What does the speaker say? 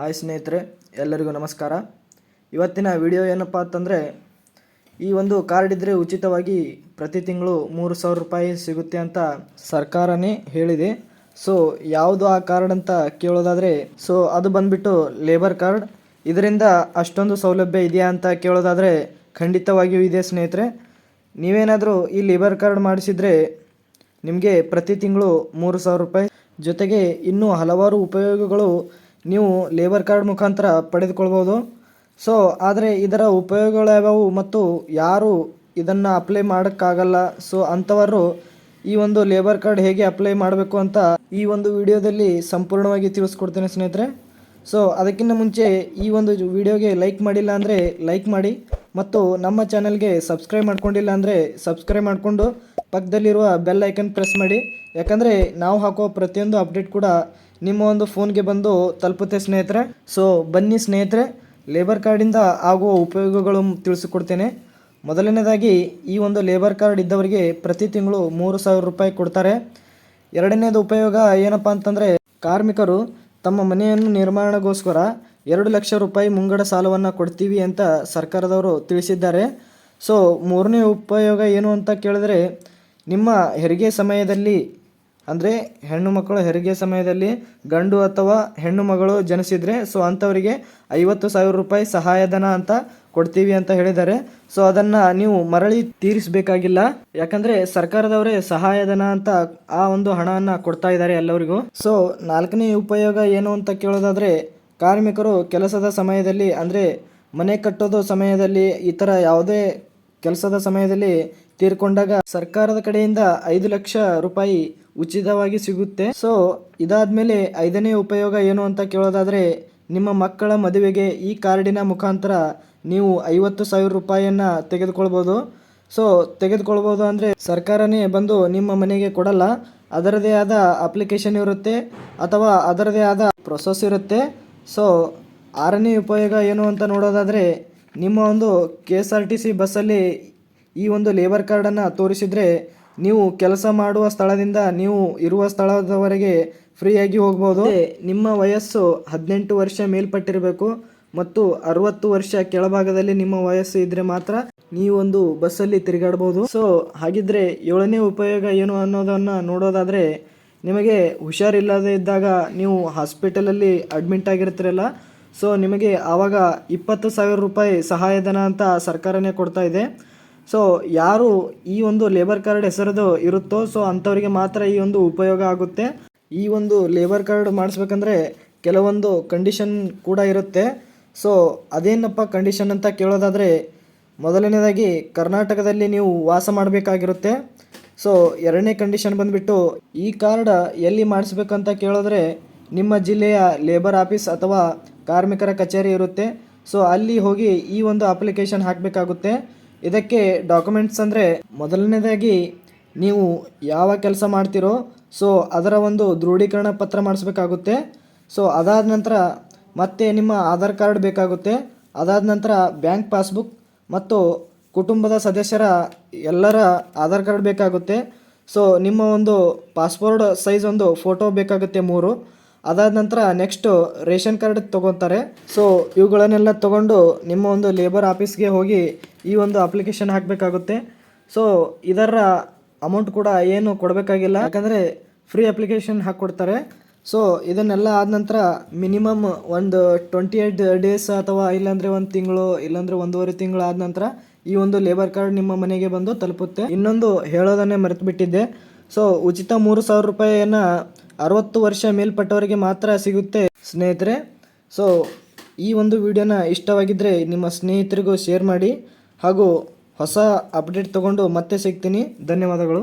Hi ಸ್ನೇಹಿತರೆ, ಎಲ್ಲರಿಗೂ ನಮಸ್ಕಾರ. ಇವತ್ತಿನ ವಿಡಿಯೋ ಏನಪ್ಪ ಅಂತಂದರೆ, ಈ ಒಂದು ಕಾರ್ಡ್ ಇದ್ದರೆ ಉಚಿತವಾಗಿ ಪ್ರತಿ ತಿಂಗಳು ಮೂರು ಸಾವಿರ ರೂಪಾಯಿ ಸಿಗುತ್ತೆ ಅಂತ ಸರ್ಕಾರನೇ ಹೇಳಿದೆ. ಸೊ ಯಾವುದು ಆ ಕಾರ್ಡ್ ಅಂತ ಕೇಳೋದಾದರೆ ಸೊ ಅದು ಬಂದುಬಿಟ್ಟು ಲೇಬರ್ ಕಾರ್ಡ್ ಇದರಿಂದ ಅಷ್ಟೊಂದು ಸೌಲಭ್ಯ ಇದೆಯಾ ಅಂತ ಕೇಳೋದಾದರೆ, ಖಂಡಿತವಾಗಿಯೂ ಇದೆ ಸ್ನೇಹಿತರೆ. ನೀವೇನಾದರೂ ಈ ಲೇಬರ್ ಕಾರ್ಡ್ ಮಾಡಿಸಿದರೆ, ನಿಮಗೆ ಪ್ರತಿ ತಿಂಗಳು ಮೂರು ಸಾವಿರ ರೂಪಾಯಿ. ಜೊತೆಗೆ ಇನ್ನೂ ಹಲವಾರು ಉಪಯೋಗಗಳು ನೀವು ಲೇಬರ್ ಕಾರ್ಡ್ ಮುಖಾಂತರ ಪಡೆದುಕೊಳ್ಬೋದು. ಸೊ ಆದರೆ ಇದರ ಉಪಯೋಗಗಳು ಯಾವ್ಯಾವು ಮತ್ತು ಯಾರು ಇದನ್ನು ಅಪ್ಲೈ ಮಾಡೋಕ್ಕಾಗಲ್ಲ? ಸೊ ಅಂಥವರು ಈ ಒಂದು ಲೇಬರ್ ಕಾರ್ಡ್ ಹೇಗೆ ಅಪ್ಲೈ ಮಾಡಬೇಕು ಅಂತ ಈ ಒಂದು ವಿಡಿಯೋದಲ್ಲಿ ಸಂಪೂರ್ಣವಾಗಿ ತಿಳಿಸ್ಕೊಡ್ತೇನೆ ಸ್ನೇಹಿತರೆ. ಸೊ ಅದಕ್ಕಿಂತ ಮುಂಚೆ ಈ ಒಂದು ವಿಡಿಯೋಗೆ ಲೈಕ್ ಮಾಡಿಲ್ಲ ಅಂದರೆ ಲೈಕ್ ಮಾಡಿ ಮತ್ತು ನಮ್ಮ ಚಾನಲ್ಗೆ ಸಬ್ಸ್ಕ್ರೈಬ್ ಮಾಡ್ಕೊಂಡಿಲ್ಲ ಅಂದರೆ ಸಬ್ಸ್ಕ್ರೈಬ್ ಮಾಡಿಕೊಂಡು ಪಕ್ಕದಲ್ಲಿರುವ ಬೆಲ್ ಐಕನ್ ಪ್ರೆಸ್ ಮಾಡಿ. ಯಾಕಂದರೆ ನಾವು ಹಾಕೋ ಪ್ರತಿಯೊಂದು ಅಪ್ಡೇಟ್ ಕೂಡ ನಿಮ್ಮ ಒಂದು ಫೋನ್ಗೆ ಬಂದು ತಲುಪುತ್ತೆ ಸ್ನೇಹಿತರೆ. ಸೊ ಬನ್ನಿ ಸ್ನೇಹಿತರೆ ಲೇಬರ್ ಕಾರ್ಡಿಂದ ಆಗುವ ಉಪಯೋಗಗಳು ತಿಳಿಸಿಕೊಡ್ತೇನೆ. ಮೊದಲನೇದಾಗಿ, ಈ ಒಂದು ಲೇಬರ್ ಕಾರ್ಡ್ ಇದ್ದವರಿಗೆ ಪ್ರತಿ ತಿಂಗಳು ಮೂರು ಸಾವಿರ ರೂಪಾಯಿ ಕೊಡ್ತಾರೆ. ಎರಡನೇದು ಉಪಯೋಗ ಏನಪ್ಪ ಅಂತಂದರೆ, ಕಾರ್ಮಿಕರು ತಮ್ಮ ಮನೆಯನ್ನು ನಿರ್ಮಾಣಗೋಸ್ಕರ ಎರಡು ಲಕ್ಷ ರೂಪಾಯಿ ಮುಂಗಡ ಸಾಲವನ್ನು ಕೊಡ್ತೀವಿ ಅಂತ ಸರ್ಕಾರದವರು ತಿಳಿಸಿದ್ದಾರೆ. ಸೊ ಮೂರನೇ ಉಪಯೋಗ ಏನು ಅಂತ ಕೇಳಿದ್ರೆ ನಿಮ್ಮ ಹೆರಿಗೆ ಸಮಯದಲ್ಲಿ, ಅಂದರೆ ಹೆಣ್ಣು ಮಕ್ಕಳು ಹೆರಿಗೆ ಸಮಯದಲ್ಲಿ ಗಂಡು ಅಥವಾ ಹೆಣ್ಣು ಮಗಳು ಜನಿಸಿದರೆ, ಸೊ ಅಂಥವರಿಗೆ ಐವತ್ತು ಸಾವಿರ ರೂಪಾಯಿ ಸಹಾಯಧನ ಅಂತ ಕೊಡ್ತೀವಿ ಅಂತ ಹೇಳಿದ್ದಾರೆ. ಸೊ ಅದನ್ನು ನೀವು ಮರಳಿ ತೀರಿಸಬೇಕಾಗಿಲ್ಲ. ಯಾಕಂದರೆ ಸರ್ಕಾರದವರೇ ಸಹಾಯಧನ ಅಂತ ಆ ಒಂದು ಹಣವನ್ನು ಕೊಡ್ತಾ ಇದ್ದಾರೆ ಎಲ್ಲರಿಗೂ. ಸೊ ನಾಲ್ಕನೇ ಉಪಯೋಗ ಏನು ಅಂತ ಕೇಳೋದಾದರೆ, ಕಾರ್ಮಿಕರು ಕೆಲಸದ ಸಮಯದಲ್ಲಿ, ಅಂದರೆ ಮನೆ ಕಟ್ಟೋದು ಸಮಯದಲ್ಲಿ, ಈ ಥರ ಯಾವುದೇ ಕೆಲಸದ ಸಮಯದಲ್ಲಿ ತೀರ್ಕೊಂಡಾಗ ಸರ್ಕಾರದ ಕಡೆಯಿಂದ ಐದು ಲಕ್ಷ ರೂಪಾಯಿ ಉಚಿತವಾಗಿ ಸಿಗುತ್ತೆ. ಸೊ ಇದಾದ್ಮೇಲೆ ಐದನೇ ಉಪಯೋಗ ಏನು ಅಂತ ಕೇಳೋದಾದರೆ, ನಿಮ್ಮ ಮಕ್ಕಳ ಮದುವೆಗೆ ಈ ಕಾರ್ಡಿನ ಮುಖಾಂತರ ನೀವು ಐವತ್ತು ಸಾವಿರ ರೂಪಾಯಿಯನ್ನು ತೆಗೆದುಕೊಳ್ಬೋದು. ಸೊ ತೆಗೆದುಕೊಳ್ಬೋದು ಅಂದರೆ ಸರ್ಕಾರನೇ ಬಂದು ನಿಮ್ಮ ಮನೆಗೆ ಕೊಡಲ್ಲ, ಅದರದೇ ಆದ ಅಪ್ಲಿಕೇಶನ್ ಇರುತ್ತೆ, ಅಥವಾ ಅದರದೇ ಆದ ಪ್ರೊಸೆಸ್ ಇರುತ್ತೆ. ಸೊ ಆರನೇ ಉಪಯೋಗ ಏನು ಅಂತ ನೋಡೋದಾದರೆ, ನಿಮ್ಮ ಒಂದು K S R T C ಬಸ್ಸಲ್ಲಿ ಈ ಒಂದು ಲೇಬರ್ ಕಾರ್ಡನ್ನು ತೋರಿಸಿದರೆ ನೀವು ಕೆಲಸ ಮಾಡುವ ಸ್ಥಳದಿಂದ ನೀವು ಇರುವ ಸ್ಥಳದವರೆಗೆ ಫ್ರೀಯಾಗಿ ಹೋಗ್ಬೋದು. ನಿಮ್ಮ ವಯಸ್ಸು ಹದಿನೆಂಟು ವರ್ಷ ಮೇಲ್ಪಟ್ಟಿರಬೇಕು ಮತ್ತು ಅರವತ್ತು ವರ್ಷ ಕೆಳಭಾಗದಲ್ಲಿ ನಿಮ್ಮ ವಯಸ್ಸು ಇದ್ದರೆ ಮಾತ್ರ ನೀವೊಂದು ಬಸ್ಸಲ್ಲಿ ತಿರುಗಾಡ್ಬೋದು. ಸೊ ಹಾಗಿದ್ರೆ ಏಳನೇ ಉಪಯೋಗ ಏನು ಅನ್ನೋದನ್ನು ನೋಡೋದಾದರೆ ನಿಮಗೆ ಹುಷಾರಿಲ್ಲದೇ ಇದ್ದಾಗ ನೀವು ಹಾಸ್ಪಿಟಲಲ್ಲಿ ಅಡ್ಮಿಟ್ ಆಗಿರ್ತೀರಲ್ಲ. ಸೊ ನಿಮಗೆ ಆವಾಗ ಇಪ್ಪತ್ತು ಸಾವಿರ ರೂಪಾಯಿ ಸಹಾಯಧನ ಅಂತ ಸರ್ಕಾರನೇ ಕೊಡ್ತಾ ಇದೆ. ಸೊ ಯಾರು ಈ ಒಂದು ಲೇಬರ್ ಕಾರ್ಡ್ ಹೆಸರದು ಇರುತ್ತೋ ಸೊ ಅಂಥವರಿಗೆ ಮಾತ್ರ ಈ ಒಂದು ಉಪಯೋಗ ಆಗುತ್ತೆ. ಈ ಒಂದು ಲೇಬರ್ ಕಾರ್ಡ್ ಮಾಡಿಸ್ಬೇಕಂದ್ರೆ ಕೆಲವೊಂದು ಕಂಡೀಷನ್ ಕೂಡ ಇರುತ್ತೆ. ಸೊ ಅದೇನಪ್ಪ ಕಂಡೀಷನ್ ಅಂತ ಕೇಳೋದಾದರೆ, ಮೊದಲನೇದಾಗಿ ಕರ್ನಾಟಕದಲ್ಲಿ ನೀವು ವಾಸ ಮಾಡಬೇಕಾಗಿರುತ್ತೆ. ಸೊ ಎರಡನೇ ಕಂಡೀಷನ್ ಬಂದುಬಿಟ್ಟು, ಈ ಕಾರ್ಡ್ ಎಲ್ಲಿ ಮಾಡಿಸ್ಬೇಕಂತ ಕೇಳಿದ್ರೆ, ನಿಮ್ಮ ಜಿಲ್ಲೆಯ ಲೇಬರ್ ಆಫೀಸ್ ಅಥವಾ ಕಾರ್ಮಿಕರ ಕಚೇರಿ ಇರುತ್ತೆ. ಸೊ ಅಲ್ಲಿ ಹೋಗಿ ಈ ಒಂದು ಅಪ್ಲಿಕೇಶನ್ ಹಾಕಬೇಕಾಗುತ್ತೆ. ಇದಕ್ಕೆ ಡಾಕ್ಯುಮೆಂಟ್ಸ್ ಅಂದರೆ ಮೊದಲನೇದಾಗಿ ನೀವು ಯಾವ ಕೆಲಸ ಮಾಡ್ತೀರೋ ಸೊ ಅದರ ಒಂದು ದೃಢೀಕರಣ ಪತ್ರ ಮಾಡಿಸ್ಬೇಕಾಗುತ್ತೆ. ಸೊ ಅದಾದ ನಂತರ ಮತ್ತೆ ನಿಮ್ಮ ಆಧಾರ್ ಕಾರ್ಡ್ ಬೇಕಾಗುತ್ತೆ. ಅದಾದ ನಂತರ ಬ್ಯಾಂಕ್ ಪಾಸ್ಬುಕ್ ಮತ್ತು ಕುಟುಂಬದ ಸದಸ್ಯರ ಎಲ್ಲರ ಆಧಾರ್ ಕಾರ್ಡ್ ಬೇಕಾಗುತ್ತೆ. ಸೊ ನಿಮ್ಮ ಒಂದು ಪಾಸ್ಪೋರ್ಟ್ ಸೈಜ್ ಒಂದು ಫೋಟೋ ಬೇಕಾಗುತ್ತೆ ಮೂರು. ಅದಾದ ನಂತರ ನೆಕ್ಸ್ಟು ರೇಷನ್ ಕಾರ್ಡ್ ತೊಗೊತಾರೆ. ಸೊ ಇವುಗಳನ್ನೆಲ್ಲ ತೊಗೊಂಡು ನಿಮ್ಮ ಒಂದು ಲೇಬರ್ ಆಫೀಸ್ಗೆ ಹೋಗಿ ಈ ಒಂದು ಅಪ್ಲಿಕೇಶನ್ ಹಾಕಬೇಕಾಗುತ್ತೆ. ಸೊ ಇದರ ಅಮೌಂಟ್ ಕೂಡ ಏನು ಕೊಡಬೇಕಾಗಿಲ್ಲ. ಯಾಕಂದರೆ ಫ್ರೀ ಅಪ್ಲಿಕೇಶನ್ ಹಾಕ್ಕೊಡ್ತಾರೆ. ಸೊ ಇದನ್ನೆಲ್ಲ ಆದ ನಂತರ ಮಿನಿಮಮ್ ಒಂದು ಟ್ವೆಂಟಿ ಏಯ್ಟ್ ಡೇಸ್ ಅಥವಾ ಇಲ್ಲಾಂದರೆ ಒಂದು ತಿಂಗಳು, ಇಲ್ಲಾಂದರೆ ಒಂದೂವರೆ ತಿಂಗಳು ಆದ ನಂತರ ಈ ಒಂದು ಲೇಬರ್ ಕಾರ್ಡ್ ನಿಮ್ಮ ಮನೆಗೆ ಬಂದು ತಲುಪುತ್ತೆ. ಇನ್ನೊಂದು ಹೇಳೋದನ್ನೇ ಮರೆತು ಬಿಟ್ಟಿದ್ದೆ ಸೊ ಉಚಿತ ಮೂರು ಸಾವಿರ ರೂಪಾಯಿಯನ್ನು ಅರವತ್ತು ವರ್ಷ ಮೇಲ್ಪಟ್ಟವರಿಗೆ ಮಾತ್ರ ಸಿಗುತ್ತೆ, ಸ್ನೇಹಿತರೆ. ಸೊ ಈ ಒಂದು ವಿಡಿಯೋನ ಇಷ್ಟವಾಗಿದ್ದರೆ ನಿಮ್ಮ ಸ್ನೇಹಿತರಿಗೂ ಶೇರ್ ಮಾಡಿ. ಹಾಗೂ ಹೊಸ ಅಪ್ಡೇಟ್ ತಗೊಂಡು ಮತ್ತೆ ಸಿಗ್ತೀನಿ. ಧನ್ಯವಾದಗಳು.